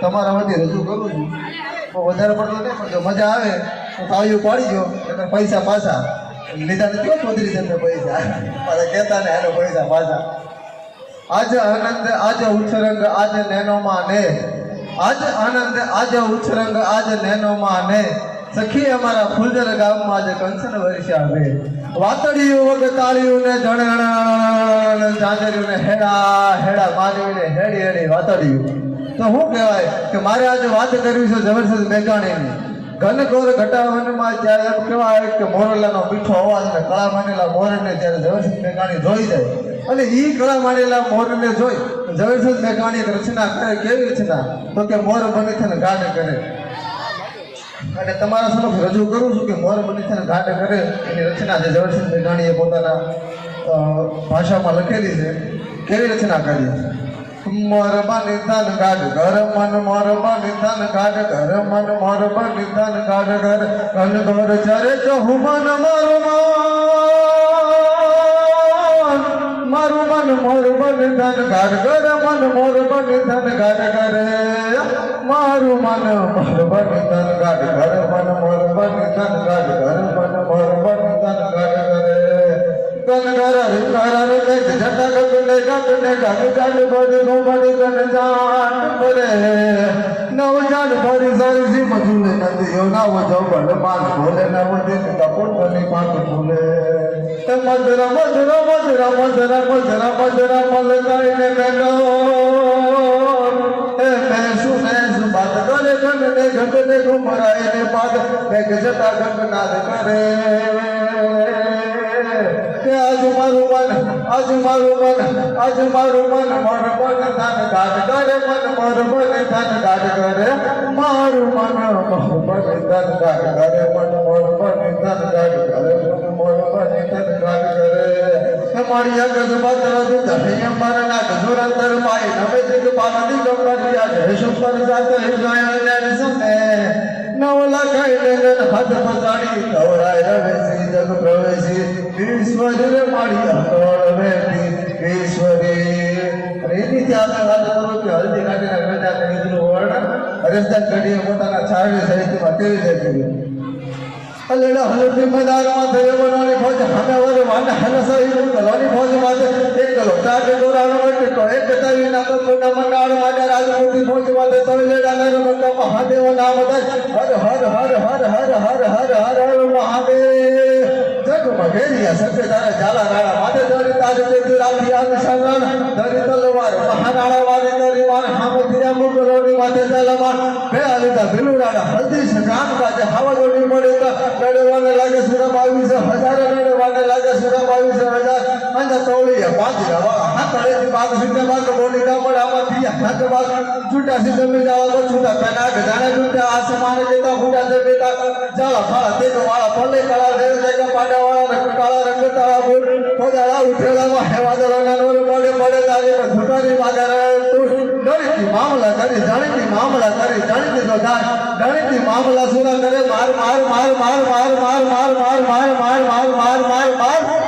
તમારા વતી રજૂ કરું છું. તો વધારે પડતો નહીં, પણ જો મજા આવે, તો તાળીઓ પાડી એટલે પૈસા પાછા. લીધા નથી હો ચૌધરી સાહેબને પૈસા. મારે કહેતા ને એનો પૈસા પાછા. આજ આનંદ, આજ ઉછરંગ, આજ નેનોમાં ને. આજ આનંદ, આજ ઉછરંગ, આજ નેનોમાં ને. સખી અમારા ફૂલદર ગામમાં આજે કંસન વર્ષા રે વાતડિયું વગ તાળિયું ને જાંજર્યું ને હેડા હેડા, માનવીને હેડી હેડી વાતડિયું તો શું કહેવાય કે મારે આજે વાત કરવી છે જબરજસ્ત મેઘાણીની ઘનઘોર ઘટાવનમાં જ્યારે એમ કહેવાય કે મોરલાનો મીઠો અવાજ ને કળા માંડેલા મોરને જ્યારે જબરજસ્ત મેઘાણી જોઈ જાય. અને એ કળા માંડેલા મોરને જોઈ જબરજસ્ત મેઘાણી રચના કરે, કેવી રચના? તો કે મોર બની થઈને ગાને કરે. અને તમારા સમક્ષ રજૂ કરું છું કે મોર બની ઘાટ કરે એની રચના જે જબરજસ્ત મેઘાણીએ પોતાના ભાષામાં લખેલી છે. કેવી રચના કરી? મોર બની ધન ગાઢ ઘર, મન મોર બની ધન ગાઢ ઘર, મન મોર બની ધન ગાઢ ઘર. કન ઘર ચરે ચહુ મન મારું મન મારું મન, મોર બની ધન ઘર ઘર, મન મોર બની ધન ઘર ઘર. મારું મન, મોર બની ધન ગાઢ ઘર, મન મોર બની ધન ઘર ઘર, મન મોર બની ધન ઘર ઘરે ઘર. નવજાન ફરી સારી સી નથી યોના વજો ભલે પાંચ ભોલે ન વજે કપોળ ભલે પાંચ ભોલે મધરા મધરા મધરા મધરા મધરા મધરા ભલે કઈને મેલો એ મેસુ મેસુ બાત કરે ગણ ને ગણ ને ઘુમરાય ને પાદ મેઘ જતા ગંગનાદ કરે મારું મન આજ મારું મન આજ મારું મન મન મન ધન ગાઢ કરે મન મન મન ધન ગાઢ કરે મારું મન મન મન ધન ગાઢ કરે મન મન મન ધન ગાઢ કરે મન મન મન ધન ગાઢ કરે તમારી અગજ પત્ર દુધૈય મરના ગજુરંતર માય નવે જગ પાલની ગંગરિયા જય શુકર જાત હિજાય ને સમે નવલા કૈલન હદ મગાડી દોડાય રવે સીધક એની ત્યાં વાત કરો કે હલ્દી કાઢી રવેતા પોતાના છાણી સહિતમાં તેવી થઈ ગયું અલેડા હલદી મેદાનમાં વર વાને હલસઈ મુકલોની ફોજ માથે એક લોટા કે દોરાનો વટે તો એક તાવી ના તો કોના મંડાળ માટે રાજપૂતી ફોજ માથે તો લેડા નર મક મહાદેવ નામ હર હર હર હર હર હર હર હર મહાદેવ ઢેરિયા સભ્ય તારે ઝાલા રાણા માથે ધરી તારે દેવદેવ આપી આવી સંગણ ધરી તલવાર મહારાણા વારે ધરી વારે હામો ધીરા મુગલોની માથે તલવાર બે અલીતા ભીલુરાણા હલ્દી છે કામ કાજે હાવાજોડી મળે તો લડવાને લાગે સુરમ આવી છે હજારે લડવાને લાગે સુરમ આવી છે હજાર અંજા તોળીએ પાંચ જવા હાથડેથી બાગ સિંધે બાગ બોલી ના મળે આમાં બીજા હાથ બાગ છૂટા સિંધે મેં જાવા તો છૂટા પેના ગધાને છૂટા આસમાને દેતા ફૂટા દે બેતા જાળા ફાળા તેનો વાળા પલ્લે કળા દેવ જગા પાડા વાળા રંગ કાળા રંગ તાળા બોલ ખોદાળા ઉઠેલામાં હેવાદળો નાનો પડે પડે તારે છૂટાની માગા રે તું મામલા કરી જાણીતી મામલા કરી જાણીતી તો થાય જાણીતી મામલા સુરા કરે માર માર માર માર માર માર માર માર માર માર માર માર માર માર